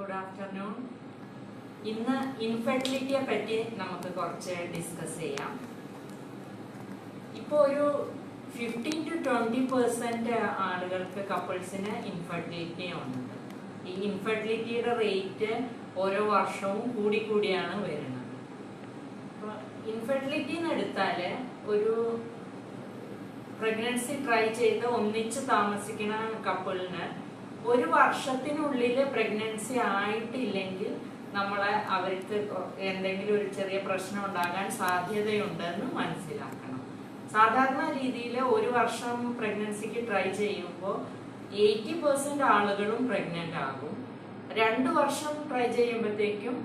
Good afternoon ഇന്ന് ഇൻഫെർട്ടിലിറ്റിയെ പറ്റി നമുക്ക് കുറച്ച് ഡിസ്കസ് ചെയ്യാം. ഇപ്പോൾ ഒരു ഫിഫ്റ്റീൻ ടു ട്വന്റി പെർസെന്റ് ആളുകൾക്ക് കപ്പിൾസിന് ഇൻഫെർട്ടിലിറ്റി ഉണ്ട്. ഈ ഇൻഫെർട്ടിലിറ്റിയുടെ റേറ്റ് ഓരോ വർഷവും കൂടി കൂടിയാണ് വരുന്നത്. അപ്പോൾ ഇൻഫെർട്ടിലിറ്റി എന്ന് എടുത്താൽ ഒരു പ്രഗ്നൻസി ട്രൈ ചെയ്ത് ഒന്നിച്ച് താമസിക്കുന്ന കപ്പിളിന് ഒരു വർഷത്തിനുള്ളിൽ പ്രഗ്നൻസി ആയിട്ടില്ലെങ്കിൽ നമ്മളെ അവർക്ക് എന്തെങ്കിലും ഒരു ചെറിയ പ്രശ്നം ഉണ്ടാകാൻ സാധ്യതയുണ്ടെന്ന് മനസ്സിലാക്കണം. സാധാരണ രീതിയിൽ ഒരു വർഷം പ്രഗ്നൻസിക്ക് ട്രൈ ചെയ്യുമ്പോൾ എയ്റ്റി പെർസെന്റ് ആളുകളും പ്രഗ്നന്റ് ആകും. രണ്ട് വർഷം ട്രൈ ചെയ്യുമ്പോഴത്തേക്കും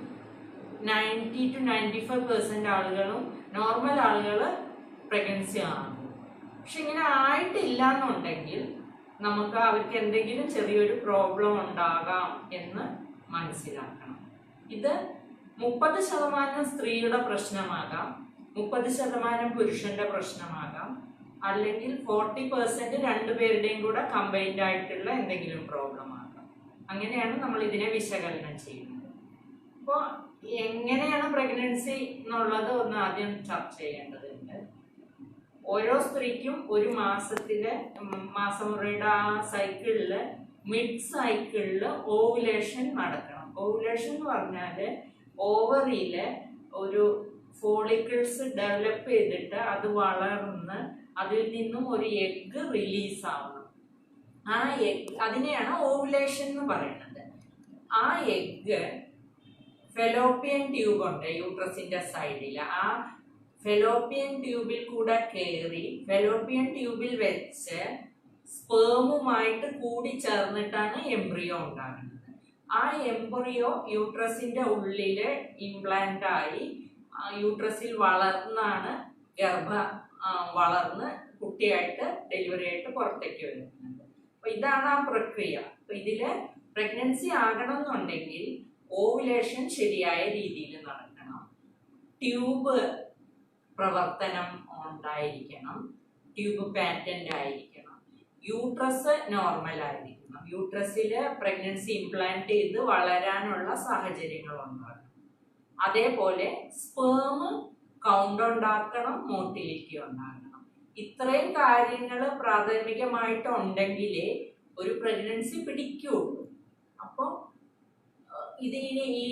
ninety two ninety five percent ആളുകളും നോർമൽ ആളുകൾ പ്രഗ്നൻസി ആകും. പക്ഷെ ഇങ്ങനെ ആയിട്ടില്ല എന്നുണ്ടെങ്കിൽ നമുക്ക് അവർക്ക് എന്തെങ്കിലും ചെറിയൊരു പ്രോബ്ലം ഉണ്ടാകാം എന്ന് മനസ്സിലാക്കണം. ഇത് മുപ്പത് ശതമാനം സ്ത്രീയുടെ പ്രശ്നമാകാം മുപ്പത് ശതമാനം പുരുഷന്റെ പ്രശ്നമാകാം അല്ലെങ്കിൽ ഫോർട്ടി പെർസെന്റ് രണ്ടുപേരുടെയും കൂടെ കമ്പൈൻഡ് ആയിട്ടുള്ള എന്തെങ്കിലും പ്രോബ്ലം ആകാം. അങ്ങനെയാണ് നമ്മൾ ഇതിനെ വിശകലനം ചെയ്യുന്നത്. അപ്പോൾ എങ്ങനെയാണ് പ്രഗ്നൻസി എന്നുള്ളത് ഒന്ന് ആദ്യം ചർച്ച ചെയ്യേണ്ടതുണ്ട് ഓരോ സ്ത്രീക്കും ഒരു മാസത്തിലെ മാസമുറയുടെ ആ സൈക്കിളിൽ മിഡ് സൈക്കിളിൽ ഓവുലേഷൻ നടക്കണം. ഓവുലേഷൻ എന്ന് പറഞ്ഞാൽ ഓവറിയിൽ ഒരു ഫോളിക്കിൾസ് ഡെവലപ്പ് ചെയ്തിട്ട് അത് വളർന്ന് അതിൽ നിന്നും ഒരു എഗ്ഗ് റിലീസ് ആവണം. ആ എഗ് അതിനെയാണ് ഓവുലേഷൻ എന്ന് പറയുന്നത്. ആ എഗ്ഗ് ഫെലോപ്പിയൻ ട്യൂബ് ഉണ്ട് യൂട്രസിന്റെ സൈഡിൽ ആ ഫെലോപ്പിയൻ ട്യൂബിൽ കൂടെ കയറി ഫെലോപ്പിയൻ ട്യൂബിൽ വെച്ച് സ്പേമുമായിട്ട് കൂടി ചേർന്നിട്ടാണ് എംബ്രിയോ ഉണ്ടാകുന്നത്. ആ എംബ്രിയോ യൂട്രസിന്റെ ഉള്ളിൽ ഇംപ്ലാന്റ് ആയി യൂട്രസിൽ വളർന്നാണ് ഗർഭ വളർന്ന് കുട്ടിയായിട്ട് ഡെലിവറി ആയിട്ട് പുറത്തേക്ക് വരുന്നത്. അപ്പൊ ഇതാണ് ആ പ്രക്രിയ. അപ്പൊ ഇതിൽ പ്രഗ്നൻസി ആകണം എന്നുണ്ടെങ്കിൽ ഓവുലേഷൻ ശരിയായ രീതിയിൽ നടക്കണം. ട്യൂബ് പ്രവർത്തനം ഉണ്ടായിരിക്കണം. ട്യൂബ് പാറ്റന്റ് ആയിരിക്കണം. യൂട്രസ് നോർമൽ ആയിരിക്കണം. യൂട്രസിൽ പ്രഗ്നൻസി ഇംപ്ലാന്റ് ചെയ്ത് വളരാനുള്ള സാഹചര്യങ്ങൾ ഉണ്ടാകണം അതേപോലെ സ്പേം കൗണ്ട് ഉണ്ടാക്കണം മോട്ടിലിറ്റി ഉണ്ടാകണം ഇത്രയും കാര്യങ്ങൾ പ്രാഥമികമായിട്ട് ഉണ്ടെങ്കിലേ ഒരു പ്രഗ്നൻസി പിടിക്കുള്ളൂ. അപ്പോൾ ഇതിന് ഈ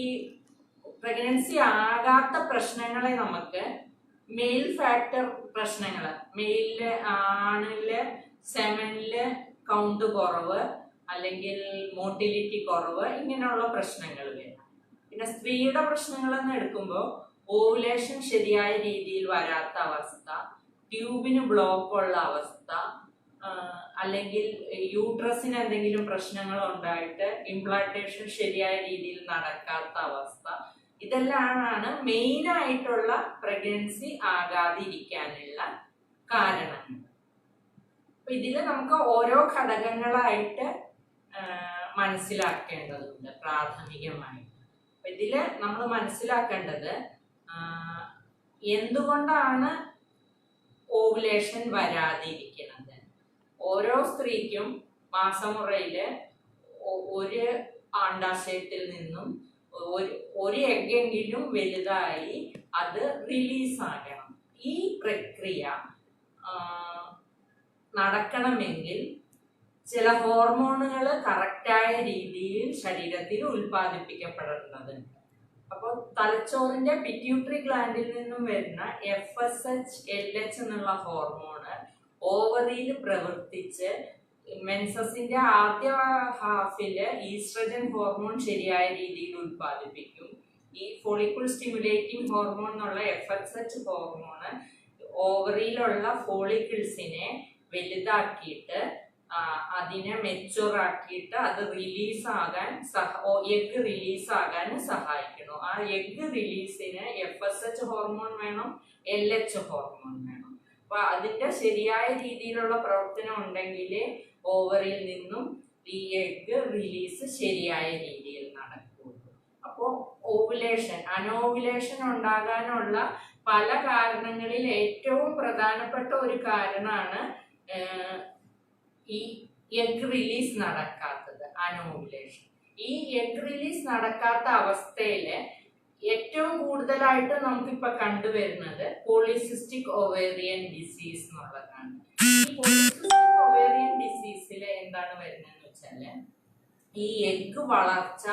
പ്രഗ്നൻസി ആകാത്ത പ്രശ്നങ്ങളെ നമുക്ക് മെയിൽ ഫാക്ടർ പ്രശ്നങ്ങൾ മെയിലിൽ ആണിൽ സെമനിൽ കൗണ്ട് കുറവ് അല്ലെങ്കിൽ മോട്ടിലിറ്റി കുറവ് ഇങ്ങനെയുള്ള പ്രശ്നങ്ങൾ വരും. പിന്നെ സ്ത്രീയുടെ പ്രശ്നങ്ങൾ എന്ന് എടുക്കുമ്പോൾ ഓവുലേഷൻ ശരിയായ രീതിയിൽ വരാത്ത അവസ്ഥ ട്യൂബിന് ബ്ലോക്ക് ഉള്ള അവസ്ഥ അല്ലെങ്കിൽ യൂട്രസിന് എന്തെങ്കിലും പ്രശ്നങ്ങൾ ഉണ്ടായിട്ട് ഇംപ്ലാന്റേഷൻ ശരിയായ രീതിയിൽ നടക്കാത്ത അവസ്ഥ ഇതെല്ലാമാണ് മെയിൻ ആയിട്ടുള്ള പ്രഗ്നൻസി ആകാതിരിക്കാനുള്ള കാരണം. അപ്പൊ ഇതിൽ നമുക്ക് ഓരോ ഘടകങ്ങളായിട്ട് മനസ്സിലാക്കേണ്ടതുണ്ട് പ്രാഥമികമായിട്ട്. അപ്പൊ ഇതിൽ നമ്മൾ മനസ്സിലാക്കേണ്ടത് എന്തുകൊണ്ടാണ് ഓവുലേഷൻ വരാതിരിക്കുന്നത് ഓരോ സ്ത്രീക്കും മാസമുറയിൽ ഒരു ആണ്ടാശയത്തിൽ നിന്നും ഒരു ഒരു എഗ്ഗെങ്കിലും വലുതായി അത് റിലീസാകണം ഈ പ്രക്രിയ നടക്കണമെങ്കിൽ ചില ഹോർമോണുകൾ കറക്റ്റായ രീതിയിൽ ശരീരത്തിൽ ഉൽപ്പാദിപ്പിക്കപ്പെടുന്നതുണ്ട് അപ്പോൾ തലച്ചോറിന്റെ പിറ്റ്യൂട്ടറി ഗ്ലാൻഡിൽ നിന്നും വരുന്ന F S H L H എന്നുള്ള ഹോർമോണ് ഓവറിയിൽ പ്രവർത്തിച്ച് മെൻസസിന്റെ ആദ്യ ഹാഫിൽ ഈസ്ട്രജൻ ഹോർമോൺ ശരിയായ രീതിയിൽ ഉത്പാദിപ്പിക്കും ഈ ഫോളിക്കുൾ സ്റ്റിമുലേറ്റിംഗ് ഹോർമോൺ എന്നുള്ള എഫ് എസ് എച്ച് ഹോർമോണ് ഓവറിയിലുള്ള ഫോളിക്കിൾസിനെ വലുതാക്കിയിട്ട് അതിനെ മെച്ചുവർ ആക്കിയിട്ട് അത് റിലീസ് ആകാൻ സഹ എഗ് റിലീസ് സഹായിക്കണം ആ എഗ് റിലീസിന് എഫ് എസ് എച്ച് ഹോർമോൺ വേണം എൽ എച്ച് ഹോർമോൺ വേണം. അപ്പൊ അതിന്റെ ശരിയായ രീതിയിലുള്ള പ്രവർത്തനം ഉണ്ടെങ്കിൽ ഓവറിൽ നിന്നും ഡി എഗ് റിലീസ് ശരിയായ രീതിയിൽ നടക്കുള്ളൂ അപ്പോൾ ഓവുലേഷൻ അനോവുലേഷൻ ഉണ്ടാകാനുള്ള പല കാരണങ്ങളിൽ ഏറ്റവും പ്രധാനപ്പെട്ട ഒരു കാരണമാണ് ഈ എഗ് റിലീസ് നടക്കാത്തത് അനോവുലേഷൻ ഈ എഗ് റിലീസ് നടക്കാത്ത അവസ്ഥയിൽ ഏറ്റവും കൂടുതലായിട്ട് നമുക്കിപ്പോ കണ്ടുവരുന്നത് പോളിസിസ്റ്റിക് ഒവേറിയൻ ഡിസീസ് എന്നുള്ളതാണ്. ഒവേറിയൻ ഡിസീസിൽ എന്താണ് വരുന്നതെന്ന് വെച്ചാൽ ഈ എഗ് വളർച്ച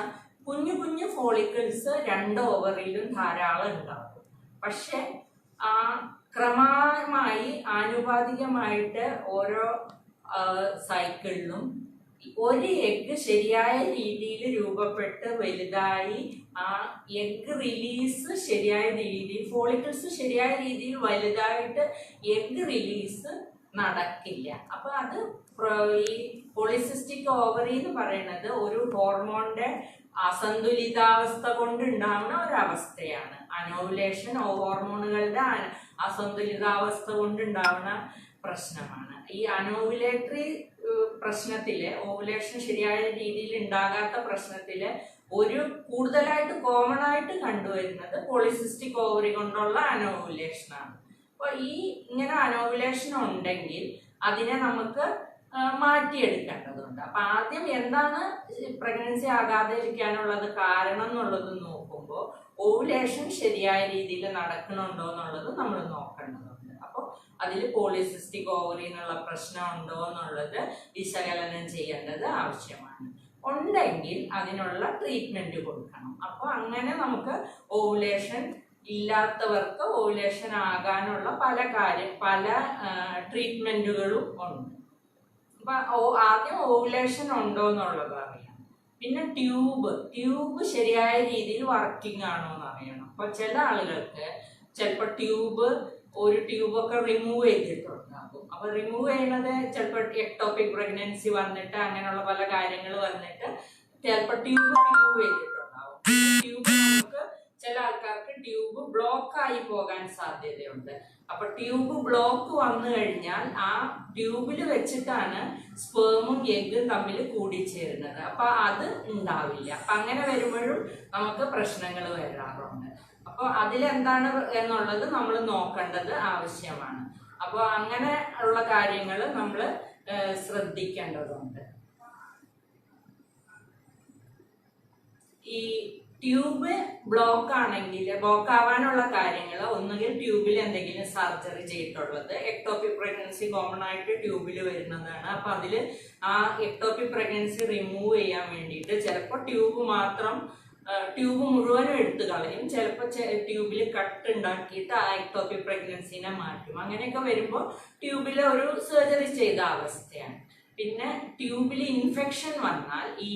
കുഞ്ഞു കുഞ്ഞു ഫോളിക്കിൾസ് രണ്ട് ഓവറിലും ധാരാളം ഉണ്ടാകും പക്ഷെ ആ ക്രമമായി ആനുപാതികമായിട്ട് ഓരോ സൈക്കിളിലും ഒരു എഗ്ഗ് ശരിയായ രീതിയിൽ രൂപപ്പെട്ട് വലുതായി ആ എഗ്ഗ് റിലീസ് ശരിയായ രീതിയിൽ ഫോളിക്കിൾസ് ശരിയായ രീതിയിൽ വലുതായിട്ട് എഗ്ഗ് റിലീസ് നടക്കില്ല. അപ്പൊ അത് ഈ പോളിസിസ്റ്റിക് ഓവറി എന്ന് പറയുന്നത് ഒരു ഹോർമോണിന്റെ അസന്തുലിതാവസ്ഥ കൊണ്ട് ഒരു ഒരവസ്ഥയാണ് അനോവുലേഷൻ ഹോർമോണുകളുടെ അസന്തുലിതാവസ്ഥ കൊണ്ട് ഉണ്ടാകുന്ന പ്രശ്നമാണ്. ഈ അനോവുലേറ്ററി പ്രശ്നത്തിൽ ഓവുലേഷൻ ശരിയായ രീതിയിൽ ഉണ്ടാകാത്ത പ്രശ്നത്തിൽ ഒരു കൂടുതലായിട്ട് കോമൺ ആയിട്ട് കണ്ടുവരുന്നത് പോളിസിസ്റ്റിക് ഓവറി കൊണ്ടുള്ള അനോവുലേഷൻ ആണ്. അപ്പൊ ഈ ഇങ്ങനെ അനോവുലേഷൻ ഉണ്ടെങ്കിൽ അതിനെ നമുക്ക് മാറ്റിയെടുക്കേണ്ടതുണ്ട്. അപ്പൊ ആദ്യം എന്താണ് പ്രഗ്നൻസി ആകാതെ ഇരിക്കാനുള്ളത് കാരണം എന്നുള്ളത് നോക്കുമ്പോൾ ഓവുലേഷൻ ശരിയായ രീതിയിൽ നടക്കണുണ്ടോ എന്നുള്ളത് നമ്മൾ നോക്കേണ്ടതുണ്ട്. അപ്പോൾ അതിൽ പോളിസിസ്റ്റിക് ഓവറി എന്നുള്ള പ്രശ്നം ഉണ്ടോ എന്നുള്ളത് വിശകലനം ചെയ്യേണ്ടത് ആവശ്യമാണ്. ഉണ്ടെങ്കിൽ അതിനുള്ള ട്രീറ്റ്മെന്റ് കൊടുക്കണം. അപ്പോൾ അങ്ങനെ നമുക്ക് ഓവുലേഷൻ ഇല്ലാത്തവർക്ക് ഓവുലേഷൻ ആകാനുള്ള പല കാര്യം പല ട്രീറ്റ്മെന്റുകളും ഉണ്ട്. അപ്പൊ ആദ്യം ഓവുലേഷൻ ഉണ്ടോ എന്നുള്ളത് അറിയാം പിന്നെ ട്യൂബ് ട്യൂബ് ശരിയായ രീതിയിൽ വർക്കിംഗ് ആണോ എന്ന് അറിയണം. അപ്പൊ ചില ആളുകൾക്ക് ചിലപ്പോൾ ട്യൂബ് ഒരു ട്യൂബൊക്കെ റിമൂവ് ചെയ്തിട്ടുണ്ടാകും അപ്പൊ റിമൂവ് ചെയ്യണത് ചിലപ്പോൾ എക്ടോപിക് പ്രഗ്നൻസി വന്നിട്ട് അങ്ങനെയുള്ള പല കാര്യങ്ങൾ വന്നിട്ട് ചിലപ്പോൾ ട്യൂബ് റിമൂവ് ചെയ്തിട്ടുണ്ടാകും ട്യൂബ് ചില ആൾക്കാർക്ക് ട്യൂബ് ബ്ലോക്ക് ആയി പോകാൻ സാധ്യതയുണ്ട്. അപ്പൊ ട്യൂബ് ബ്ലോക്ക് വന്നു കഴിഞ്ഞാൽ ആ ട്യൂബിൽ വെച്ചിട്ടാണ് സ്പേമും എഗ്ഗും തമ്മിൽ കൂടിച്ചേരുന്നത്. അപ്പൊ അത് ഉണ്ടാവില്ല. അപ്പൊ അങ്ങനെ വരുമ്പോഴും നമുക്ക് പ്രശ്നങ്ങൾ വരാറുണ്ട്. അപ്പോൾ അതിലെന്താണ് എന്നുള്ളത് നമ്മൾ നോക്കേണ്ടത് ആവശ്യമാണ്. അപ്പോൾ അങ്ങനെ ഉള്ള കാര്യങ്ങൾ നമ്മൾ ശ്രദ്ധിക്കേണ്ടതുണ്ട്. ഈ ട്യൂബ് ബ്ലോക്ക് ആണെങ്കിൽ ബ്ലോക്ക് ആവാനുള്ള കാര്യങ്ങൾ ഒന്നുകിൽ ട്യൂബിൽ എന്തെങ്കിലും സർജറി ചെയ്തിട്ടുള്ളത്. എക്ടോപ്പി പ്രഗ്നൻസി കോമൺ ആയിട്ട് ട്യൂബിൽ വരുന്നതാണ്. അപ്പൊ അതിൽ ആ എക്ടോപ്പി പ്രഗ്നൻസി റിമൂവ് ചെയ്യാൻ വേണ്ടിയിട്ട് ചിലപ്പോൾ ട്യൂബ് മാത്രം ട്യൂബ് മുഴുവനും എടുത്തു കളയും. ചിലപ്പോൾ ട്യൂബിൽ കട്ട് ഉണ്ടാക്കിയിട്ട് ആ എക്ടോപ്പി പ്രഗ്നൻസിനെ മാറ്റും. അങ്ങനെയൊക്കെ വരുമ്പോൾ ട്യൂബിൽ ഒരു സർജറി ചെയ്ത അവസ്ഥയാണ്. പിന്നെ ട്യൂബിൽ ഇൻഫെക്ഷൻ വന്നാൽ ഈ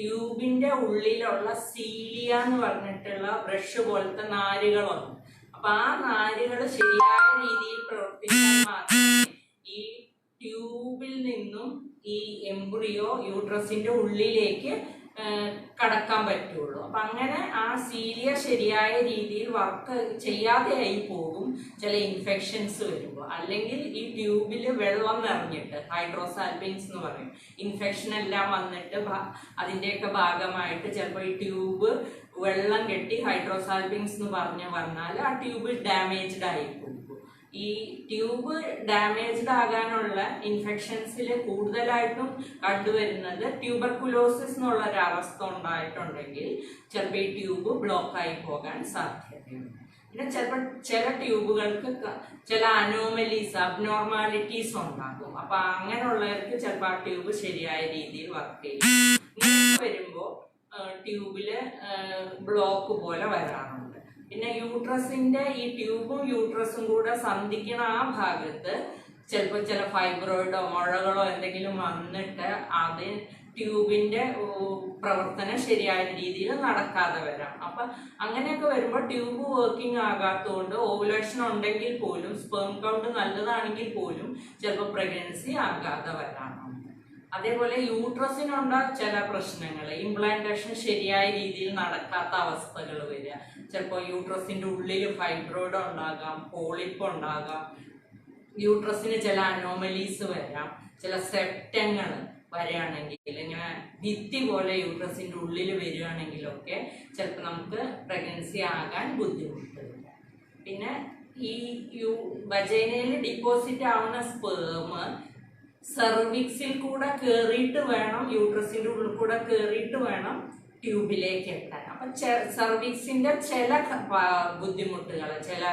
ട്യൂബിന്റെ ഉള്ളിലുള്ള സീലിയ എന്ന് പറഞ്ഞിട്ടുള്ള ബ്രഷ് പോലത്തെ നാരുകളുണ്ട് അപ്പൊ ആ നാരുകൾ ശരിയായ രീതിയിൽ പ്രവർത്തിക്കാൻ മാത്രമേ ഈ ട്യൂബിൽ നിന്നും ഈ എംബ്രിയോ യൂട്രസിന്റെ ഉള്ളിലേക്ക് കടക്കാൻ പറ്റുള്ളൂ. അപ്പൊ അങ്ങനെ ആ സീലിയ ശരിയായ രീതിയിൽ വർക്ക് ചെയ്യാതെ ആയി പോകും ചില ഇൻഫെക്ഷൻസ് വരുമ്പോൾ. അല്ലെങ്കിൽ ഈ ട്യൂബിൽ വെള്ളം നിറഞ്ഞിട്ട് ഹൈഡ്രോസാൽബിൻസ് എന്ന് പറയും. ഇൻഫെക്ഷൻ എല്ലാം വന്നിട്ട് അതിന്റെയൊക്കെ ഭാഗമായിട്ട് ചിലപ്പോൾ ഈ ട്യൂബ് വെള്ളം കെട്ടി ഹൈഡ്രോസാൽബിൻസ് എന്ന് പറഞ്ഞ് വന്നാൽ ആ ട്യൂബ് ഡാമേജ്ഡ് ആയി പോകും. ഈ ട്യൂബ് ഡാമേജ്ഡ് ആകാനുള്ള ഇൻഫെക്ഷൻസിൽ കൂടുതലായിട്ടും കണ്ടുവരുന്നത് ട്യൂബർകുലോസിസ് എന്നുള്ള ഒരു അവസ്ഥ ഉണ്ടായിട്ടുണ്ടെങ്കിൽ ചിലപ്പോൾ ഈ ട്യൂബ് ബ്ലോക്ക് ആയി പോകാൻ സാധ്യതയുണ്ട്. പിന്നെ ചിലപ്പോൾ ചില ട്യൂബുകൾക്ക് ചില അനോമലീസ് അബ്നോർമാലിറ്റീസ് ഉണ്ടാകും. അപ്പൊ അങ്ങനെയുള്ളവർക്ക് ചിലപ്പോൾ ആ ട്യൂബ് ശരിയായ രീതിയിൽ വർക്ക് ചെയ്യും വരുമ്പോൾ ട്യൂബിൽ ബ്ലോക്ക് പോലെ വരാറുണ്ട്. പിന്നെ യൂട്രസിന്റെ ഈ ട്യൂബും യൂട്രസും കൂടെ സന്ധിക്കുന്ന ആ ഭാഗത്ത് ചിലപ്പോൾ ചില ഫൈബ്രോയിഡോ മുഴകളോ എന്തെങ്കിലും വന്നിട്ട് അത് ട്യൂബിന്റെ പ്രവർത്തനം ശരിയായ രീതിയിൽ നടക്കാതെ വരാം. അപ്പൊ അങ്ങനെയൊക്കെ വരുമ്പോൾ ട്യൂബ് വർക്കിംഗ് ആകാത്തതുകൊണ്ട് ഓവുലേഷൻ ഉണ്ടെങ്കിൽ പോലും സ്പേം കൗണ്ട് നല്ലതാണെങ്കിൽ പോലും ചിലപ്പോൾ പ്രഗ്നൻസി ആകാതെ വരാറുണ്ട് അതേപോലെ യൂട്രസിനുള്ള ചില പ്രശ്നങ്ങൾ ഇംപ്ലാന്റേഷൻ ശരിയായ രീതിയിൽ നടക്കാത്ത അവസ്ഥകൾ വരിക ചിലപ്പോൾ യൂട്രസിന്റെ ഉള്ളിൽ ഫൈബ്രോയിഡ് ഉണ്ടാകാം പോളിപ്പ് ഉണ്ടാകാം. യൂട്രസിന് ചില അനോമലീസ് വരാം. ചില സെപ്റ്റങ്ങൾ വരികയാണെങ്കിൽ ഇങ്ങനെ ഭിത്തി പോലെ യൂട്രസിന്റെ ഉള്ളിൽ വരികയാണെങ്കിലൊക്കെ ചിലപ്പോൾ നമുക്ക് പ്രഗ്നൻസി ആകാൻ ബുദ്ധിമുട്ട് പിന്നെ ഈ യു വജൈനയിൽ ഡിപ്പോസിറ്റ് ആവുന്ന സ്പേം സെർവിക്സിൽ കൂടെ കയറിയിട്ട് വേണം യൂട്രസിന്റെ ഉള്ളിൽ കൂടെ കയറിയിട്ട് വേണം ട്യൂബിലേക്ക് എത്താൻ അപ്പൊ സെർവിക്സിന്റെ ചില ബുദ്ധിമുട്ടുകൾ ചില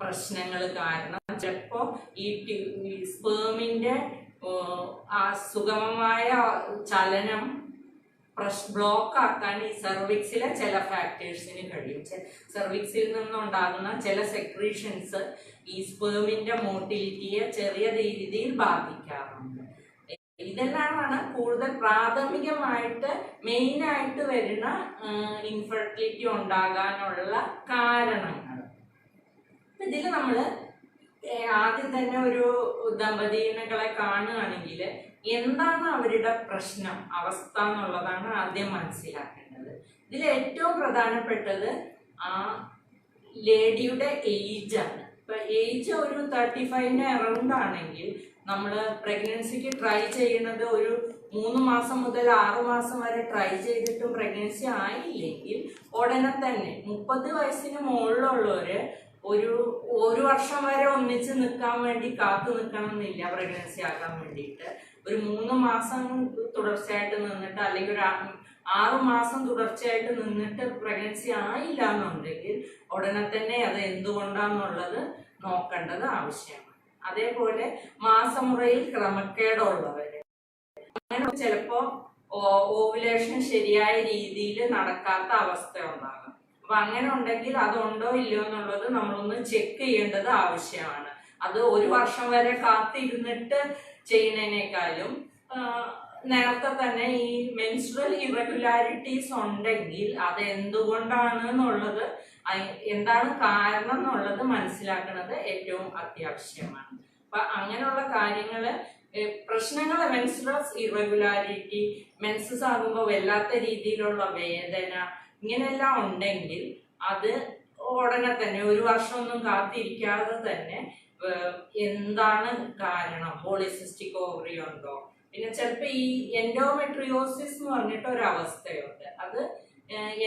പ്രശ്നങ്ങൾ കാരണം ചിലപ്പോ ഈ സ്പേമിന്റെ ആ സുഗമമായ ചലനം പ്രശ് ബ്ലോക്ക് ആക്കാൻ ഈ സെർവിക്സിലെ ചില ഫാക്ടേഴ്സിന് കഴിയും. സെർവിക്സിൽ നിന്നുണ്ടാകുന്ന ചില സെക്രീഷൻസ് ഈ സ്പേമിന്റെ മോട്ടിലിറ്റിയെ ചെറിയ രീതിയിൽ ബാധിക്കാറുണ്ട്. ഇതെല്ലാമാണ് കൂടുതൽ പ്രാഥമികമായിട്ട് മെയിൻ ആയിട്ട് വരുന്ന ഇൻഫെർട്ടിലിറ്റി ഉണ്ടാകാനുള്ള കാരണങ്ങൾ. ഇതിൽ നമ്മൾ ആദ്യം തന്നെ ഒരു ദമ്പതികളെ കാണുകയാണെങ്കിൽ എന്താണ് അവരുടെ പ്രശ്നം അവസ്ഥ എന്നുള്ളതാണ് ആദ്യം മനസ്സിലാക്കേണ്ടത്. ഇതിൽ ഏറ്റവും പ്രധാനപ്പെട്ടത് ആ ലേഡിയുടെ ഏജ് ആണ്. ഇപ്പൊ ഏജ് ഒരു തേർട്ടി ഫൈവിന് അറൗണ്ട് ആണെങ്കിൽ നമ്മൾ പ്രഗ്നൻസിക്ക് ട്രൈ ചെയ്യുന്നത് ഒരു മൂന്ന് മാസം മുതൽ ആറു മാസം വരെ ട്രൈ ചെയ്തിട്ടും പ്രഗ്നൻസി ആയില്ലെങ്കിൽ ഉടനെ തന്നെ മുപ്പത് വയസ്സിന് മുകളിലുള്ളവര് ഒരു ഒരു വർഷം വരെ ഒന്നിച്ച് നിൽക്കാൻ വേണ്ടി കാത്തു നിൽക്കണം എന്നില്ല പ്രഗ്നൻസി ആക്കാൻ വേണ്ടിയിട്ട്. ഒരു മൂന്ന് മാസം തുടർച്ചയായിട്ട് നിന്നിട്ട് അല്ലെങ്കിൽ ഒരു ആറ് മാസം തുടർച്ചയായിട്ട് നിന്നിട്ട് പ്രഗ്നൻസി ആയില്ല എന്നുണ്ടെങ്കിൽ ഉടനെ തന്നെ അത് എന്തുകൊണ്ടാന്നുള്ളത് നോക്കേണ്ടത് ആവശ്യമാണ്. അതേപോലെ മാസമുറയിൽ ക്രമക്കേടുള്ളവർ അങ്ങനെ ചിലപ്പോ ഓവുലേഷൻ ശരിയായ രീതിയിൽ നടക്കാത്ത അവസ്ഥ ഉണ്ടാകും അപ്പൊ അങ്ങനെ ഉണ്ടെങ്കിൽ അതുണ്ടോ ഇല്ലയോ എന്നുള്ളത് നമ്മളൊന്ന് ചെക്ക് ചെയ്യേണ്ടത് ആവശ്യമാണ്. അത് ഒരു വർഷം വരെ കാത്തിരുന്നിട്ട് ചെയ്യുന്നതിനേക്കാളും നേരത്തെ തന്നെ ഈ മെൻസ്ട്രൽ ഇറഗുലാരിറ്റീസ് ഉണ്ടെങ്കിൽ അത് എന്തുകൊണ്ടാണ് എന്നുള്ളത് എന്താണ് കാരണം എന്നുള്ളത് മനസ്സിലാക്കുന്നത് ഏറ്റവും അത്യാവശ്യമാണ്. അപ്പൊ അങ്ങനെയുള്ള കാര്യങ്ങൾ പ്രശ്നങ്ങൾ മെൻസ്ട്രൽ ഇറഗുലാരിറ്റി മെൻസസ് ആകുമ്പോൾ വല്ലാത്ത രീതിയിലുള്ള വേദന ഇങ്ങനെയെല്ലാം ഉണ്ടെങ്കിൽ അത് ഉടനെ തന്നെ ഒരു വർഷമൊന്നും കാത്തിരിക്കാതെ തന്നെ എന്താണ് കാരണം? പോളിസിസ്റ്റിക് ഓവറി ഉണ്ടോ? പിന്നെ ചിലപ്പോൾ ഈ എൻഡോമെട്രിയോസിസ് എന്ന് പറഞ്ഞിട്ട് ഒരു അവസ്ഥയുണ്ട്. അത്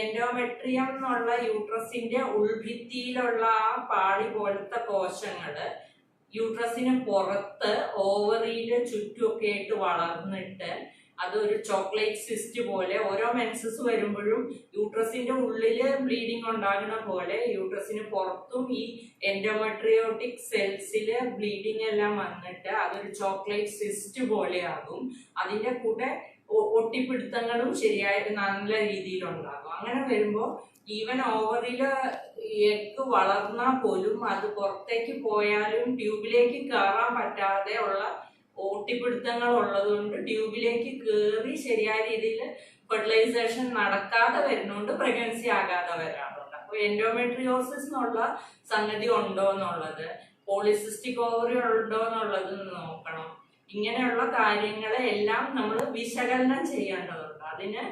എൻഡോമെട്രിയം എന്നുള്ള യൂട്രസിന്റെ ഉൾഭിത്തിയിലുള്ള ആ പാളി പോലത്തെ കോശങ്ങൾ യൂട്രസിന് പുറത്ത് ഓവറിയിൽ ചുറ്റുമൊക്കെ ആയിട്ട് വളർന്നിട്ട് അതൊരു ചോക്ലേറ്റ് സിസ്റ്റ് പോലെ ഓരോ മെൻസസ് വരുമ്പോഴും യൂട്രസിന്റെ ഉള്ളിൽ ബ്ലീഡിങ് ഉണ്ടാകുന്ന പോലെ യൂട്രസിന് പുറത്തും ഈ എൻഡോമെട്രിയോട്ടിക് സെൽസിൽ ബ്ലീഡിങ് എല്ലാം വന്നിട്ട് അതൊരു ചോക്ലേറ്റ് സിസ്റ്റ് പോലെ ആകും അതിന്റെ കൂടെ ഒട്ടിപ്പിടുത്തങ്ങളും ശരിയായ നല്ല രീതിയിൽ ഉണ്ടാകും അങ്ങനെ വരുമ്പോൾ ഈവൻ ഓവറിൽ എഗ് വളർന്നാൽ പോലും അത് പുറത്തേക്ക് പോയാലും ട്യൂബിലേക്ക് കയറാൻ പറ്റാതെ ഉള്ള ഓട്ടിപ്പിടുത്തങ്ങൾ ഉള്ളതുകൊണ്ട് ട്യൂബിലേക്ക് കയറി ശരിയായ രീതിയിൽ ഫെർട്ടിലൈസേഷൻ നടക്കാതെ വരുന്നതുകൊണ്ട് പ്രഗ്നൻസി ആകാതെ വരാറുണ്ട്. അപ്പോൾ എൻഡോമെട്രിയോസിസ് എന്നുള്ള സംഗതി ഉണ്ടോ എന്നുള്ളത് പോളിസിസ്റ്റിക് ഓവറി ഉണ്ടോ എന്നുള്ളത് നോക്കണം. ഇങ്ങനെയുള്ള കാര്യങ്ങളെ എല്ലാം നമ്മൾ വിശകലനം ചെയ്യേണ്ടതുണ്ട്. അതിന്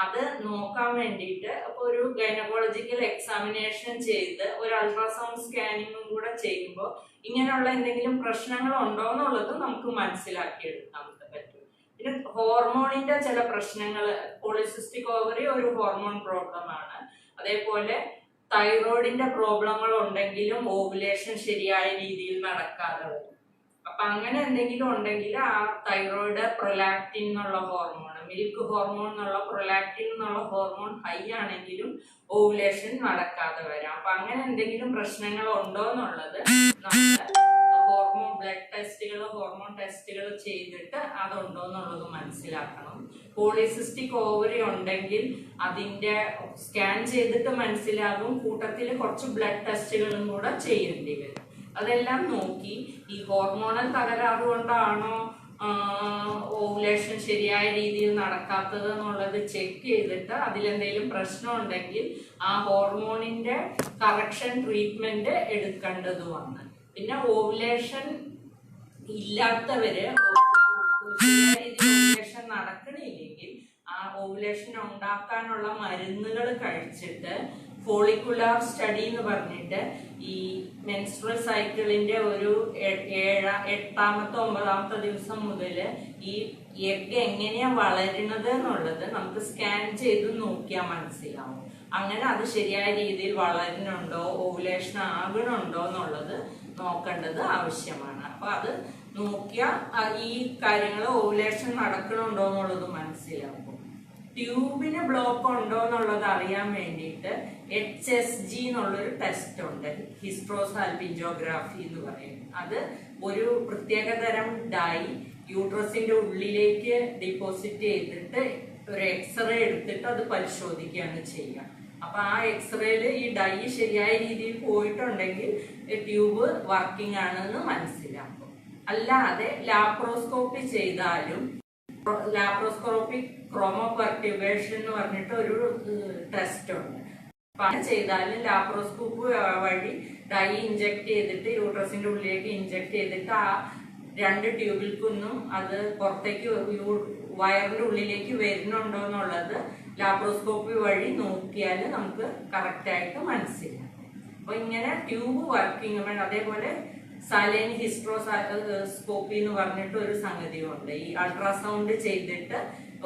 അത് നോക്കാൻ വേണ്ടിയിട്ട് അപ്പോൾ ഒരു ഗൈനക്കോളജിക്കൽ എക്സാമിനേഷൻ ചെയ്ത് ഒരു അൾട്രാസൗണ്ട് സ്കാനിങ്ങും കൂടെ ചെയ്യുമ്പോൾ ഇങ്ങനെയുള്ള എന്തെങ്കിലും പ്രശ്നങ്ങൾ ഉണ്ടോ എന്നുള്ളത് നമുക്ക് മനസ്സിലാക്കിയെടുക്കാൻ പറ്റും. പിന്നെ ഹോർമോണിന്റെ ചില പ്രശ്നങ്ങൾ പോളിസിസ്റ്റിക് ഓവറി ഒരു ഹോർമോൺ പ്രോബ്ലമാണ് അതേപോലെ തൈറോയിഡിന്റെ പ്രോബ്ലങ്ങൾ ഉണ്ടെങ്കിലും ഓവുലേഷൻ ശരിയായ രീതിയിൽ നടക്കാതെ വരും. അപ്പൊ അങ്ങനെ എന്തെങ്കിലും ഉണ്ടെങ്കിൽ ആ തൈറോയിഡ് പ്രൊലാക്റ്റിൻ എന്നുള്ള ഹോർമോൺ മിൽക്ക് ഹോർമോൺ എന്നുള്ള പ്രൊലാക്റ്റിൻ എന്നുള്ള ഹോർമോൺ ഹൈ ആണെങ്കിലും ഓവുലേഷൻ നടക്കാതെ വരാം. അപ്പൊ അങ്ങനെ എന്തെങ്കിലും പ്രശ്നങ്ങൾ ഉണ്ടോ എന്നുള്ളത് നമ്മൾ ഹോർമോൺ ബ്ലഡ് ടെസ്റ്റുകൾ ഹോർമോൺ ടെസ്റ്റുകൾ ചെയ്തിട്ട് അതുണ്ടോ എന്നുള്ളത് മനസ്സിലാക്കണം. പോളിസിസ്റ്റിക് ഓവറി ഉണ്ടെങ്കിൽ അതിന്റെ സ്കാൻ ചെയ്തിട്ട് മനസ്സിലാകും. കൂട്ടത്തിൽ കുറച്ച് ബ്ലഡ് ടെസ്റ്റുകളും കൂടെ ചെയ്യേണ്ടി വരും. അതെല്ലാം നോക്കി. ഈ ഹോർമോണൽ തകരാറ് കൊണ്ടാണോ ഓവുലേഷൻ ശരിയായ രീതിയിൽ നടക്കാത്തത് എന്നുള്ളത് ചെക്ക് ചെയ്തിട്ട് അതിലെന്തെങ്കിലും പ്രശ്നം ഉണ്ടെങ്കിൽ ആ ഹോർമോണിന്റെ കറക്ഷൻ ട്രീറ്റ്മെന്റ് എടുക്കേണ്ടതുമാണ് പിന്നെ ഓവുലേഷൻ രീതിയിൽ ഓവുലേഷൻ നടക്കണില്ലെങ്കിൽ ആ ഓവുലേഷൻ ഉണ്ടാക്കാനുള്ള മരുന്നുകൾ കഴിച്ചിട്ട് ഫോളിക്കുലാർ സ്റ്റഡി എന്ന് പറഞ്ഞിട്ട് ഈ മെൻസ്ട്രൽ സൈക്കിളിന്റെ ഒരു ഏഴ എട്ടാമത്തെ ഒമ്പതാമത്തെ ദിവസം മുതൽ ഈ എഗ് എങ്ങനെയാ വളരുന്നത് എന്നുള്ളത് നമുക്ക് സ്കാൻ ചെയ്ത് നോക്കിയാൽ മനസ്സിലാവും. അങ്ങനെ അത് ശരിയായ രീതിയിൽ വളരുന്നുണ്ടോ ഓവുലേഷൻ ആകണുണ്ടോ എന്നുള്ളത് നോക്കേണ്ടത് ആവശ്യമാണ്. അപ്പൊ അത് നോക്കിയാൽ ഈ കാര്യങ്ങൾ ഓവുലേഷൻ നടക്കണുണ്ടോ എന്നുള്ളത് മനസ്സിലാക്കും. ട്യൂബിന് ബ്ലോക്ക് ഉണ്ടോ എന്നുള്ളത് അറിയാൻ വേണ്ടിയിട്ട് എച്ച് എസ് ജി എന്നുള്ളൊരു ടെസ്റ്റ് ഉണ്ട്. ഹിസ്ട്രോസാൽപിഞ്ചോഗ്രാഫി എന്ന് പറയുന്നത്. അത് ഒരു പ്രത്യേക തരം ഡൈ യൂട്രസിന്റെ ഉള്ളിലേക്ക് ഡിപ്പോസിറ്റ് ചെയ്തിട്ട് ഒരു എക്സ്റേ എടുത്തിട്ട് അത് പരിശോധിക്കുകയാണ് ചെയ്യുക. അപ്പൊ ആ എക്സ്റേയിൽ ഈ ഡൈ ശരിയായ രീതിയിൽ പോയിട്ടുണ്ടെങ്കിൽ ട്യൂബ് വർക്കിംഗ് ആണെന്ന് മനസ്സിലാക്കും. അല്ലാതെ ലാപ്രോസ്കോപ്പി ചെയ്താലും ലാപ്രോസ്കോപ്പിക് ക്രോമോപെർട്യൂബേഷൻ എന്ന് പറഞ്ഞിട്ട് ഒരു ടെസ്റ്റ് ഉണ്ട് അപ്പൊ ചെയ്താൽ ലാപ്രോസ്കോപ്പ് വഴി ഡൈ ഇഞ്ചെക്ട് ചെയ്തിട്ട് യൂട്രസിന്റെ ഉള്ളിലേക്ക് ഇഞ്ചെക്ട് ചെയ്തിട്ട് ആ രണ്ട് ട്യൂബിൽക്കൊന്നും അത് പുറത്തേക്ക് വയറിന്റെ ഉള്ളിലേക്ക് വരുന്നുണ്ടോ എന്നുള്ളത് ലാപ്രോസ്കോപ്പി വഴി നോക്കിയാൽ നമുക്ക് കറക്റ്റായിട്ട് മനസ്സിലാവും. അപ്പൊ ഇങ്ങനെ ട്യൂബ് വർക്കിംഗ് അതേപോലെ സലൈൻ ഹിസ്ട്രോസ്കോപ്പി എന്ന് പറഞ്ഞിട്ട് ഒരു സംഗതിയുണ്ട്. ഈ അൾട്രാസൗണ്ട് ചെയ്തിട്ട്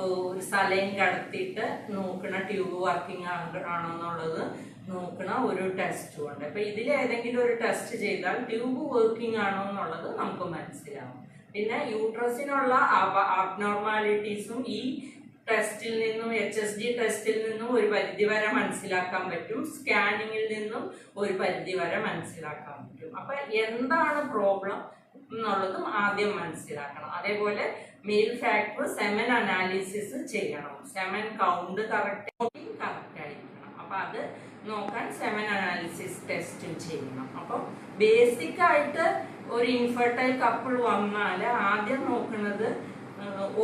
ഒരു സലൈൻ കടത്തിയിട്ട് നോക്കണ ട്യൂബ് വർക്കിംഗ് ആണോ എന്നുള്ളത് നോക്കണ ഒരു ടെസ്റ്റും ഉണ്ട്. അപ്പൊ ഇതിൽ ഏതെങ്കിലും ഒരു ടെസ്റ്റ് ചെയ്താൽ ട്യൂബ് വർക്കിംഗ് ആണോ എന്നുള്ളത് നമുക്ക് മനസ്സിലാവും. പിന്നെ യൂട്രസിനുള്ള അബ്നോർമാലിറ്റീസും ഈ ടെസ്റ്റിൽ നിന്നും എച്ച് എസ് ഡി ടെസ്റ്റിൽ നിന്നും ഒരു പരിധി വരെ മനസ്സിലാക്കാൻ പറ്റും. സ്കാനിങ്ങിൽ നിന്നും ഒരു പരിധി വരെ മനസ്സിലാക്കാൻ പറ്റും അപ്പൊ എന്താണ് പ്രോബ്ലം എന്നുള്ളതും ആദ്യം മനസ്സിലാക്കണം. അതേപോലെ മെയിൽ ഫാക്ടർ സെമൻ അനാലിസിസ് ചെയ്യണം. സെമൻ കൗണ്ട് കറക്റ്റ് കറക്റ്റ് ആയിരിക്കണം. അപ്പൊ അത് നോക്കാൻ സെമൻ അനാലിസിസ് ടെസ്റ്റ് ചെയ്യണം. അപ്പൊ ബേസിക് ആയിട്ട് ഒരു ഇൻഫെർട്ടൈൽ കപ്പിൾ വന്നാൽ ആദ്യം നോക്കുന്നത്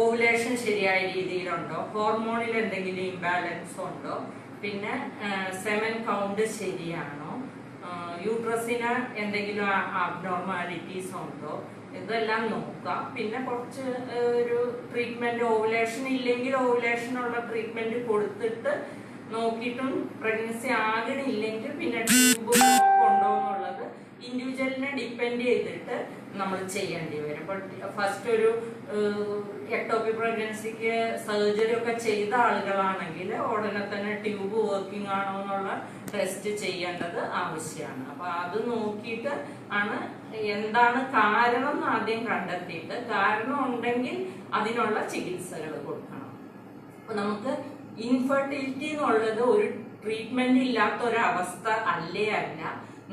ഓവുലേഷൻ ശരിയായ രീതിയിലുണ്ടോ? ഹോർമോണിൽ എന്തെങ്കിലും ഇംബാലൻസ് ഉണ്ടോ? പിന്നെ സെമൻ കൗണ്ട് ശരിയാണോ? യൂട്രസിന് എന്തെങ്കിലും അബ്നോർമാലിറ്റീസ് ഉണ്ടോ? ഇതെല്ലാം നോക്കാം പിന്നെ കുറച്ച് ഒരു ട്രീറ്റ്മെന്റ് ഓവുലേഷൻ ഇല്ലെങ്കിൽ ഓവുലേഷനുള്ള ട്രീറ്റ്മെന്റ് കൊടുത്തിട്ട് നോക്കിയിട്ടും പ്രഗ്നൻസി ആകണില്ലെങ്കിൽ പിന്നെ ട്യൂബ് ഉണ്ടോ എന്നുള്ളത് ഇൻഡിവിജ്വലിനെ ഡിപ്പെൻഡ് ചെയ്തിട്ട് നമ്മൾ ചെയ്യേണ്ടി വരും. ഫസ്റ്റ് ഒരു എക്ടോപ്പി പ്രഗ്നൻസിക്ക് സർജറി ഒക്കെ ചെയ്ത ആളുകളാണെങ്കിൽ ഉടനെ തന്നെ ട്യൂബ് വർക്കിംഗ് ആണോ എന്നുള്ള ടെസ്റ്റ് ചെയ്യേണ്ടത് ആവശ്യമാണ്. അപ്പൊ അത് നോക്കിയിട്ട് ആണ് എന്താണ് കാരണം എന്ന് ആദ്യം കണ്ടെത്തിയിട്ട് കാരണം ഉണ്ടെങ്കിൽ അതിനുള്ള ചികിത്സകൾ കൊടുക്കണം. അപ്പൊ നമുക്ക് ഇൻഫെർട്ടിലിറ്റി എന്നുള്ളത് ഒരു ട്രീറ്റ്മെന്റ് ഇല്ലാത്ത ഒരു അവസ്ഥ അല്ലേ അല്ല.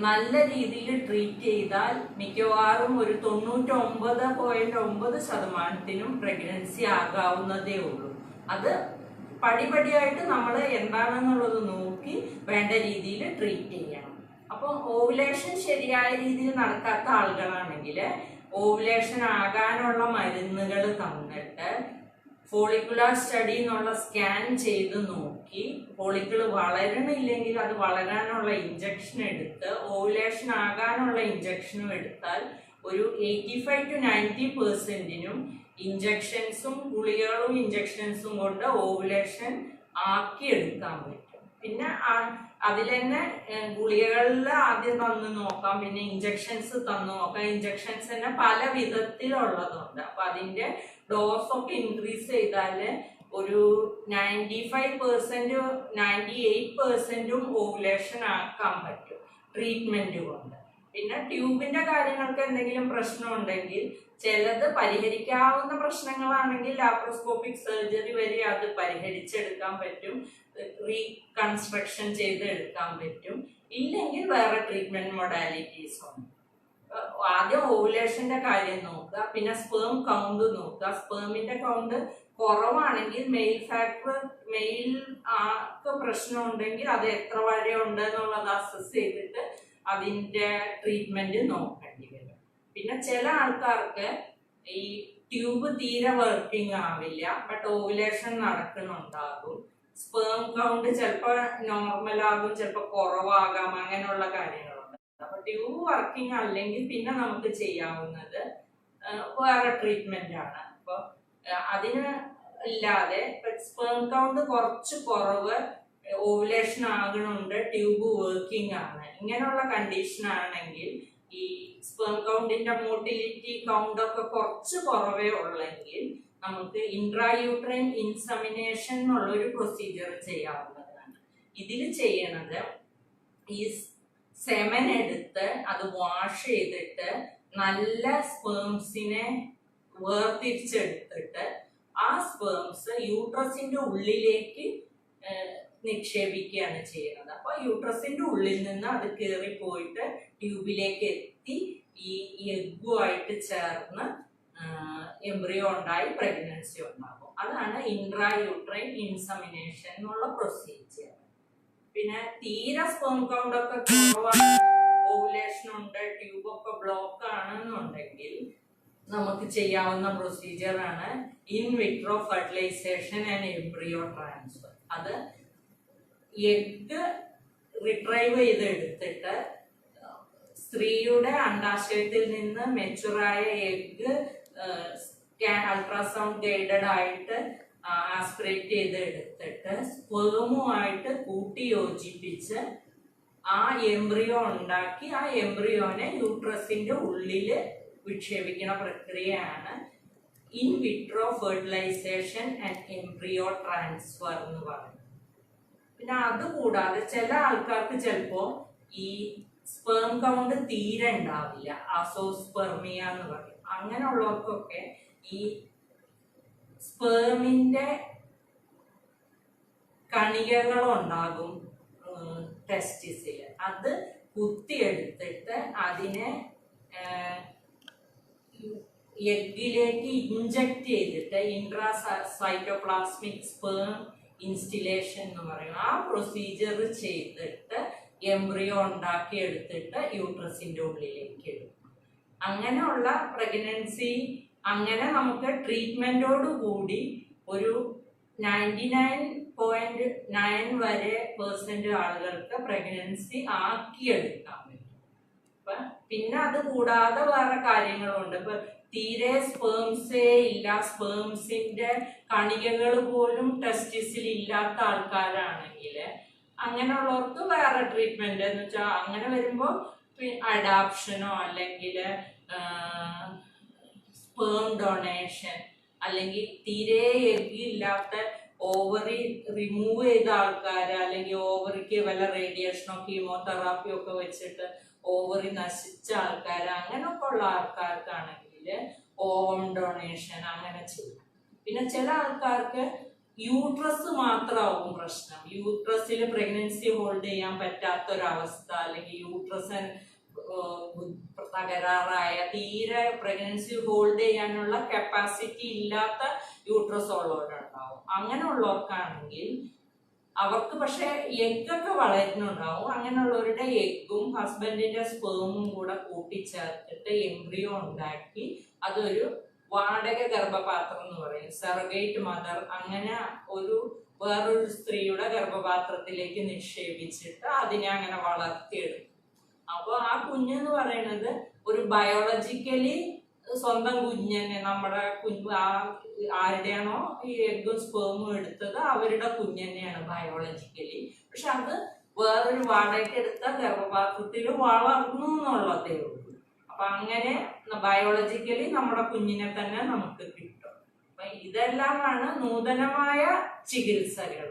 നല്ല രീതിയിൽ ട്രീറ്റ് ചെയ്താൽ മിക്കവാറും ഒരു തൊണ്ണൂറ്റൊമ്പത് പോയിന്റ് ഒമ്പത് ശതമാനത്തിനും പ്രഗ്നൻസി ആകാവുന്നതേ ഉള്ളൂ. അത് പടിപടിയായിട്ട് നമ്മൾ എന്താണെന്നുള്ളത് നോക്കി വേണ്ട രീതിയിൽ ട്രീറ്റ് ചെയ്യണം. അപ്പോൾ ഓവുലേഷൻ ശരിയായ രീതിയിൽ നടക്കാത്ത ആളുകളാണെങ്കിൽ ഓവുലേഷൻ ആകാനുള്ള മരുന്നുകൾ തന്നിട്ട് ഫോളിക്കുലാർ സ്റ്റഡി എന്നുള്ള സ്കാൻ ചെയ്ത് നോക്കി. ഫോളിക്കിൾ വളരണില്ലെങ്കിൽ അത് വളരാനുള്ള ഇഞ്ചക്ഷൻ എടുത്ത് ഓവുലേഷൻ ആകാനുള്ള ഇഞ്ചക്ഷനും എടുത്താൽ ഒരു എയ്റ്റി ഫൈവ് ടു നയന്റി പെർസെന്റിനും ഇഞ്ചക്ഷൻസും ഗുളികകളും ഇഞ്ചക്ഷൻസും കൊണ്ട് ഓവുലേഷൻ ആക്കി എടുക്കാൻ പറ്റും. പിന്നെ അതിൽ തന്നെ ഗുളികകളിൽ ആദ്യം തന്ന് നോക്കാം പിന്നെ ഇഞ്ചക്ഷൻസ് തന്നു നോക്കാം. ഇഞ്ചക്ഷൻസ് തന്നെ പല വിധത്തിലുള്ളതുണ്ട് അപ്പം അതിന്റെ ഡോസ് ഒക്കെ ഇൻക്രീസ് ചെയ്താൽ ഒരു ninety five percent ninety eight പെർസെന്റും ovulation ആക്കാൻ പറ്റും ട്രീറ്റ്മെന്റ് കൊണ്ട്. പിന്നെ ട്യൂബിന്റെ കാര്യങ്ങൾക്ക് എന്തെങ്കിലും പ്രശ്നം ഉണ്ടെങ്കിൽ ചിലത് പരിഹരിക്കാവുന്ന പ്രശ്നങ്ങളാണെങ്കിൽ ലാപ്രോസ്കോപ്പിക് സർജറി വരെ അത് പരിഹരിച്ചെടുക്കാൻ പറ്റും റീകൺസ്ട്രക്ഷൻ ചെയ്ത് എടുക്കാൻ പറ്റും. ഇല്ലെങ്കിൽ വേറെ ട്രീറ്റ്മെന്റ് മൊഡാലിറ്റീസ് ഉണ്ട്. ആദ്യം ഓവുലേഷന്റെ കാര്യം നോക്കുക പിന്നെ സ്പേം കൗണ്ട് നോക്കുക. സ്പേമിന്റെ കൗണ്ട് കുറവാണെങ്കിൽ മെയിൽ ഫാക്ടർ മെയിൽ ആക്ക് പ്രശ്നം ഉണ്ടെങ്കിൽ അത് എത്ര വരെ ഉണ്ട് എന്നുള്ളത് അസസ് ചെയ്തിട്ട് അതിന്റെ ട്രീറ്റ്മെന്റ് നോക്കേണ്ടി വരും. പിന്നെ ചില ആൾക്കാർക്ക് ഈ ട്യൂബ് തീരെ വർക്കിംഗ് ആവില്ല ബട്ട് ഓവുലേഷൻ നടക്കുന്നുണ്ടാകും. സ്പേം കൗണ്ട് ചിലപ്പോൾ നോർമൽ ആകും ചിലപ്പോൾ കുറവാകാം അങ്ങനെയുള്ള കാര്യങ്ങളുണ്ട് അപ്പൊ ട്യൂബ് വർക്കിംഗ് അല്ലെങ്കിൽ പിന്നെ നമുക്ക് ചെയ്യാവുന്നത് വേറെ ട്രീറ്റ്മെന്റ് ആണ്. അപ്പൊ അതിന് ഇല്ലാതെ സ്പേം കൗണ്ട് കുറച്ച് കുറവ് ഓവുലേഷൻ ആകണുണ്ട് ട്യൂബ് വർക്കിംഗ് ആണ്. ഇങ്ങനെയുള്ള കണ്ടീഷൻ ആണെങ്കിൽ ഈ സ്പേം കൗണ്ടിന്റെ മോട്ടിലിറ്റി കൗണ്ട് ഒക്കെ കുറച്ച് കുറവേ ഉള്ളെങ്കിൽ നമുക്ക് ഇൻട്രായൂട്രൈൻ ഇൻസമിനേഷൻ എന്നുള്ള ഒരു പ്രൊസീജിയർ ചെയ്യാവുന്നതാണ്. ഇതിൽ ചെയ്യണത് ഈ സെമൻ എടുത്ത് അത് വാഷ് ചെയ്തിട്ട് നല്ല സ്പേംസിനെ വേർതിരിച്ചെടുത്തിട്ട് ആ സ്പേംസ് യൂട്രസിന്റെ ഉള്ളിലേക്ക് നിക്ഷേപിക്കുകയാണ് ചെയ്യുന്നത്. അപ്പൊ യൂട്രസിന്റെ ഉള്ളിൽ നിന്ന് അത് കയറി പോയിട്ട് ട്യൂബിലേക്ക് എത്തി ഈ എഗ്ഗുമായിട്ട് ചേർന്ന് എംബ്രിയോ ഉണ്ടായി പ്രഗ്നൻസി ഉണ്ടാകും. അതാണ് ഇൻട്രാ യൂട്രൈൻ ഇൻസമിനേഷൻ എന്നുള്ള പ്രൊസീജിയർ പിന്നെ തീരെ സ്പോം കൗണ്ട് ഒക്കെ കുറവാണ്. ഓവുലേഷൻ ഉണ്ട് ട്യൂബ് ഒക്കെ ബ്ലോക്ക് ആണെന്നുണ്ടെങ്കിൽ നമുക്ക് ചെയ്യാവുന്ന പ്രൊസീജിയർ ആണ് in vitro fertilisation and embryo transfer അത് എഗ് റിട്രൈവ് ചെയ്ത് എടുത്തിട്ട് സ്ത്രീയുടെ അണ്ടാശയത്തിൽ നിന്ന് മെച്ചുറായ എഗ് അൾട്രാസൗണ്ട് ഗൈഡഡ് ആയിട്ട് ആസ്പിറേറ്റ് ചെയ്ത് എടുത്തിട്ട് സ്പേമുമായിട്ട് കൂട്ടി യോജിപ്പിച്ച് ആ എംബ്രിയോ ഉണ്ടാക്കി ആ എംബ്രിയോനെ യൂട്രസിന്റെ ഉള്ളിൽ വിക്ഷേപിക്കുന്ന പ്രക്രിയയാണ് in vitro fertilisation and embryo transfer എന്ന് പറയുന്നത്. പിന്നെ അതുകൂടാതെ ചില ആൾക്കാർക്ക് ചിലപ്പോ ഈ സ്പേം കൗണ്ട് തീരെ ഉണ്ടാവില്ല അസോസ്പെർമിയ എന്ന് പറയും. അങ്ങനെയുള്ളവർക്കൊക്കെ ഈ സ്പേമിന്റെ കണികകളുണ്ടാകും ടെസ്റ്റിസിൽ അത് കുത്തിയെടുത്തിട്ട് അതിനെ എഗ്ഗിലേക്ക് ഇഞ്ചക്ട് ചെയ്തിട്ട് ഇൻട്രാ സൈറ്റോപ്ലാസ്മിക് സ്പേം ഇൻസ്റ്റിലേഷൻ എന്ന് പറയും. ആ പ്രൊസീജിയർ ചെയ്തിട്ട് എംബ്രിയോ ഉണ്ടാക്കി എടുത്തിട്ട് യൂട്രസിന്റെ ഉള്ളിലേക്ക് ഇടും. അങ്ങനെയുള്ള പ്രഗ്നൻസി അങ്ങനെ നമുക്ക് ട്രീറ്റ്മെന്റോട് കൂടി ഒരു നയന്റി നയൻ പോയിന്റ് നയൻ വരെ പെർസെന്റ് ആളുകൾക്ക് പ്രഗ്നൻസി ആക്കിയെടുക്കാൻ പറ്റും. പിന്നെ അത് കൂടാതെ വേറെ കാര്യങ്ങളുണ്ട്. ഇപ്പൊ തീരെ സ്പേംസേ ഇല്ല. സ്പേംസിന്റെ കണികകൾ പോലും ടെസ്റ്റിസിൽ ഇല്ലാത്ത ആൾക്കാരാണെങ്കിൽ അങ്ങനെയുള്ളവർക്ക് വേറെ ട്രീറ്റ്മെന്റ് എന്ന് വെച്ചാൽ അങ്ങനെ വരുമ്പോൾ അഡാപ്ഷനോ അല്ലെങ്കിൽ സ്പേം ഡൊണേഷൻ അല്ലെങ്കിൽ തീരെ എഗ് ഇല്ലാത്ത ഓവറി റിമൂവ് ചെയ്ത ആൾക്കാർ അല്ലെങ്കിൽ ഓവറിക്ക് വല്ല റേഡിയേഷനോ കീമോതെറാപ്പിയോ ഒക്കെ വെച്ചിട്ട് ഓവറി നശിച്ച ആൾക്കാർ അങ്ങനെയൊക്കെ ഉള്ള ആൾക്കാർക്കാണെങ്കിൽ ഓവം ഡൊണേഷൻ അങ്ങനെ ചെയ്യാം. പിന്നെ ചില ആൾക്കാർക്ക് യൂട്രസ് മാത്രമാവും പ്രശ്നം. യൂട്രസിൽ പ്രഗ്നൻസി ഹോൾഡ് ചെയ്യാൻ പറ്റാത്ത ഒരവസ്ഥ അല്ലെങ്കിൽ യൂട്രസ് തകരാറായ തീരെ പ്രഗ്നൻസി ഹോൾഡ് ചെയ്യാനുള്ള കപ്പാസിറ്റി ഇല്ലാത്ത യൂട്രസ് ഉള്ളവരുണ്ടാവും. അങ്ങനെയുള്ളവർക്കാണെങ്കിൽ അവർക്ക് പക്ഷെ എഗ്ഗൊക്കെ വളരുന്നുണ്ടാവും. അങ്ങനെയുള്ളവരുടെ എഗ്ഗും ഹസ്ബൻഡിന്റെ സ്പേമും കൂടെ കൂട്ടിച്ചേർത്തിട്ട് എംബ്രിയോ ഉണ്ടാക്കി അതൊരു വാടക ഗർഭപാത്രം എന്ന് പറയും. സർഗേറ്റ് മദർ അങ്ങനെ ഒരു വേറൊരു സ്ത്രീയുടെ ഗർഭപാത്രത്തിലേക്ക് നിക്ഷേപിച്ചിട്ട് അതിനെ അങ്ങനെ വളർത്തിയെടുക്കും. അപ്പൊ ആ കുഞ്ഞ് എന്ന് പറയുന്നത് ഒരു ബയോളജിക്കലി സ്വന്തം കുഞ്ഞനെ നമ്മുടെ കുഞ്ഞ് ആ ആരുടെയാണോ ഈ എഗ്ഗും സ്പേമും എടുത്തത് അവരുടെ കുഞ്ഞന്നെയാണ് ബയോളജിക്കലി പക്ഷെ അത് വേറൊരു വാടക എടുത്ത ഗർഭപാത്രത്തിൽ വളർന്നു എന്നുള്ളതേ ഉള്ളൂ. അപ്പൊ അങ്ങനെ ബയോളജിക്കലി നമ്മുടെ കുഞ്ഞിനെ തന്നെ നമുക്ക് കിട്ടും. അപ്പൊ ഇതെല്ലാമാണ് നൂതനമായ ചികിത്സകൾ.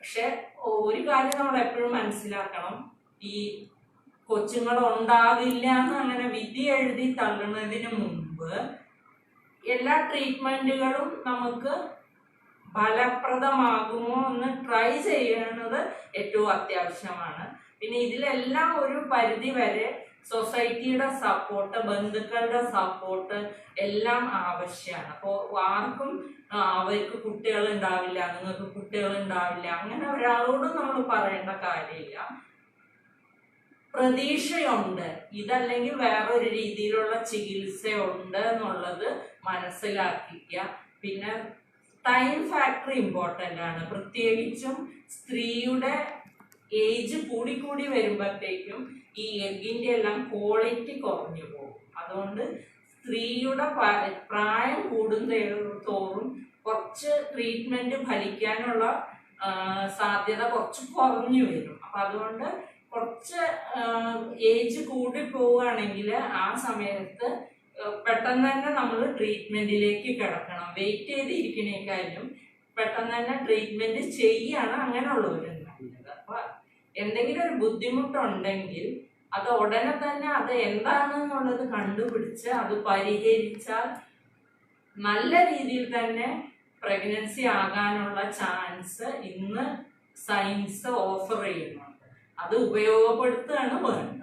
പക്ഷെ ഒരു കാര്യം നമ്മൾ എപ്പോഴും മനസ്സിലാക്കണം. ഈ കൊച്ചുങ്ങൾ ഉണ്ടാവില്ല എന്ന് അങ്ങനെ വിധി എഴുതി തള്ളുന്നതിന് മുമ്പ് എല്ലാ ട്രീറ്റ്മെന്റുകളും നമുക്ക് ഫലപ്രദമാകുമോ എന്ന് ട്രൈ ചെയ്യുന്നത് ഏറ്റവും അത്യാവശ്യമാണ്. പിന്നെ ഇതിലെല്ലാം ഒരു പരിധി വരെ സൊസൈറ്റിയുടെ സപ്പോർട്ട് ബന്ധുക്കളുടെ സപ്പോർട്ട് എല്ലാം ആവശ്യമാണ്. അപ്പോൾ ആർക്കും അവർക്ക് കുട്ടികൾ ഉണ്ടാവില്ല നിങ്ങൾക്ക് കുട്ടികൾ ഉണ്ടാവില്ല അങ്ങനെ ഒരാളോടും നമ്മൾ പറയേണ്ട കാര്യമില്ല. പ്രതീക്ഷയുണ്ട്. ഇതല്ലെങ്കിൽ വേറൊരു രീതിയിലുള്ള ചികിത്സയുണ്ട് എന്നുള്ളത് മനസ്സിലാക്കിക്കുക പിന്നെ ടൈം ഫാക്ടർ ഇമ്പോർട്ടന്റ് ആണ്. പ്രത്യേകിച്ചും സ്ത്രീയുടെ ഏജ് കൂടി കൂടി വരുമ്പോഴത്തേക്കും ഈ എഗ്ഗിന്റെ എല്ലാം ക്വാളിറ്റി കുറഞ്ഞു പോകും. അതുകൊണ്ട് സ്ത്രീയുടെ പ്രായം കൂടുന്നതോറും കുറച്ച് ട്രീറ്റ്മെന്റ് ഫലിക്കാനുള്ള സാധ്യത കുറച്ച് കുറഞ്ഞു വരും. അപ്പൊ അതുകൊണ്ട് കുറച്ച് ഏജ് കൂടി പോവുകയാണെങ്കിൽ ആ സമയത്ത് പെട്ടെന്ന് തന്നെ നമ്മൾ ട്രീറ്റ്മെന്റിലേക്ക് കിടക്കണം. വെയിറ്റ് ചെയ്തിരിക്കണേക്കാളും പെട്ടെന്ന് തന്നെ ട്രീറ്റ്മെന്റ് ചെയ്യാണ് അങ്ങനെയുള്ളവർ നല്ലത് അപ്പൊ എന്തെങ്കിലും ഒരു ബുദ്ധിമുട്ടുണ്ടെങ്കിൽ അത് ഉടനെ തന്നെ അത് എന്താണെന്നുള്ളത് കണ്ടുപിടിച്ച് അത് പരിഹരിച്ചാൽ നല്ല രീതിയിൽ തന്നെ പ്രഗ്നൻസി ആകാനുള്ള ചാൻസ് ഇന്ന് സയൻസ് ഓഫർ ചെയ്യുന്നുണ്ട് അത് ഉപയോഗപ്പെടുത്തുകയാണ് വേണ്ടത്.